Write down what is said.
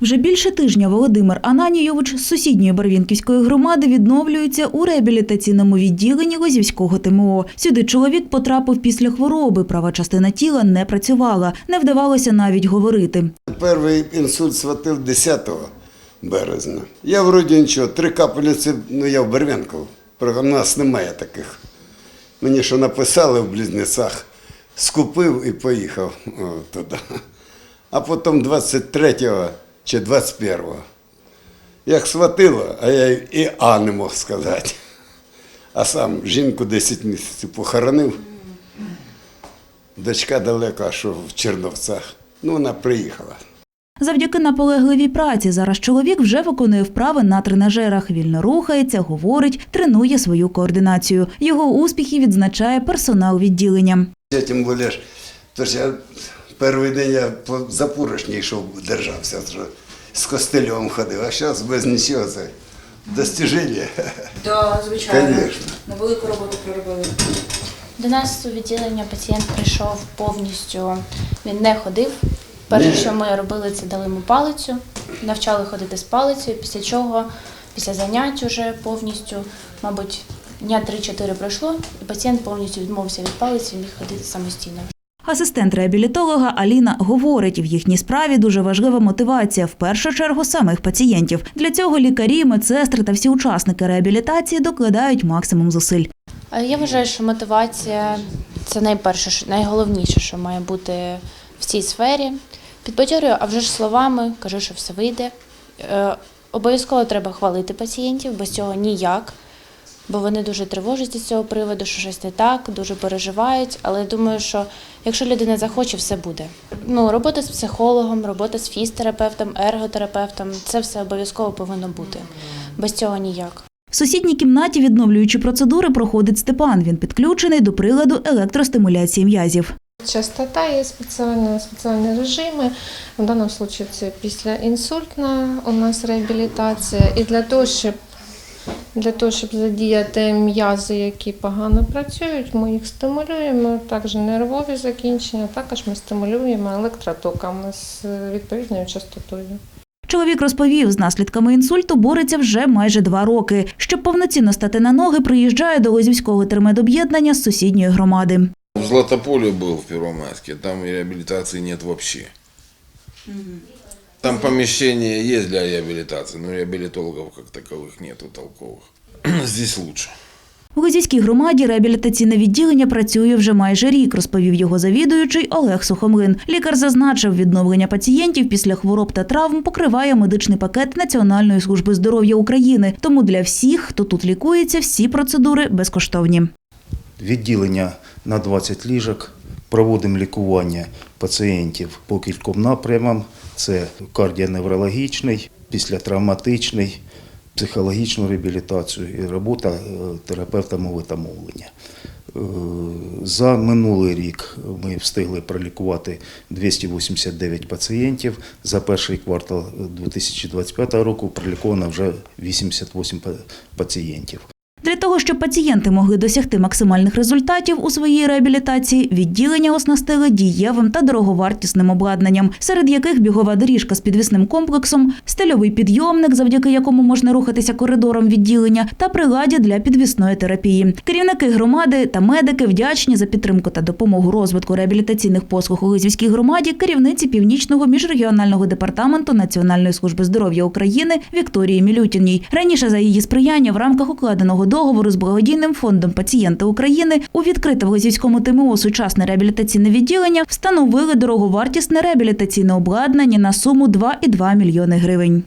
Вже більше тижня Володимир Ананійович з сусідньої Барвінківської громади відновлюється у реабілітаційному відділенні Лозівського ТМО. Сюди чоловік потрапив після хвороби. Права частина тіла не працювала, не вдавалося навіть говорити. Перший інсульт схватив 10 березня. Я вроді нічого, три капельниці, ну я в Бервенково. У нас немає таких. Мені що написали в Близнецах, скупив і поїхав туди. А потім 23 чи 21-го. Як схватило, а я і А не мог сказати. А сам жінку 10 місяців похоронив. Дочка далека, що в Черновцях. Ну, вона приїхала. Завдяки наполегливій праці зараз чоловік вже виконує вправи на тренажерах. Вільно рухається, говорить, тренує свою координацію. Його успіхи відзначає персонал відділення. Я тим більше, перший день я по запорожній йшов, держався, з костелем ходив, а зараз без нічого це достіження. Да, звичайно. Конечно. На велику роботу проробили. До нас у відділення пацієнт прийшов повністю, він не ходив. Перше, що ми робили, це дали йому палицю, навчали ходити з палицею, після чого, після занять уже повністю, мабуть, дня 3-4 пройшло, і пацієнт повністю відмовився від палиці і міг ходити самостійно. Асистент реабілітолога Аліна говорить, в їхній справі дуже важлива мотивація, в першу чергу самих пацієнтів. Для цього лікарі, медсестри та всі учасники реабілітації докладають максимум зусиль. Я вважаю, що мотивація це найперше, найголовніше, що має бути в цій сфері. Підбадьорюю, а вже ж словами, кажу, що все вийде. Е, Обов'язково треба хвалити пацієнтів, без цього ніяк, бо вони дуже тривожаться з цього приводу, що щось не так, дуже переживають. Але я думаю, що якщо людина захоче, все буде. Ну, робота з психологом, робота з фізтерапевтом, ерготерапевтом це все обов'язково повинно бути. Без цього ніяк. В сусідній кімнаті відновлюючі процедури проходить Степан. Він підключений до приладу електростимуляції м'язів. Частота є спеціальні, спеціальні режими. В даному випадку це після інсультна у нас реабілітація. І для того, щоб для того, щоб задіяти м'язи, які погано працюють, ми їх стимулюємо. Також нервові закінчення, також ми стимулюємо електротоками з відповідною частотою. Чоловік розповів, з наслідками інсульту бореться вже майже два роки. Щоб повноцінно стати на ноги, приїжджає до Лозівського термедоб'єднання з сусідньої громади. В Златополе был в Первомайске, там реабилитации нет вообще. Там помещение есть для реабилитации, но реабилитологов как таковых нету толковых. Здесь лучше. У Лозівській громаді реабілітаційне відділення працює вже майже рік, розповів його завідуючий Олег Сухомлин. Лікар зазначив, відновлення пацієнтів після хвороб та травм покриває медичний пакет Національної служби здоров'я України. Тому для всіх, хто тут лікується, всі процедури безкоштовні. відділення на 20 ліжок. Проводимо лікування пацієнтів по кільком напрямам: це кардіоневрологічний, післятравматичний, психологічну реабілітацію і робота е, терапевта мови та мовлення. Е, За минулий рік ми встигли пролікувати 289 пацієнтів. За перший квартал 2025 року проліковано вже 88 пацієнтів. Того, щоб пацієнти могли досягти максимальних результатів у своїй реабілітації, відділення оснастили дієвим та дороговартісним обладнанням, серед яких бігова доріжка з підвісним комплексом, стильовий підйомник, завдяки якому можна рухатися коридором відділення, та приладдя для підвісної терапії. Керівники громади та медики вдячні за підтримку та допомогу розвитку реабілітаційних послуг у Лизвійській громаді керівниці північного міжрегіонального департаменту Національної служби здоров'я України Вікторії Мілютіній. Раніше за її сприяння в рамках укладеного договору з благодійним фондом пацієнти України у відкрите в Лозівському ТМО сучасне реабілітаційне відділення встановили дороговартісне реабілітаційне обладнання на суму 2,2 мільйони гривень.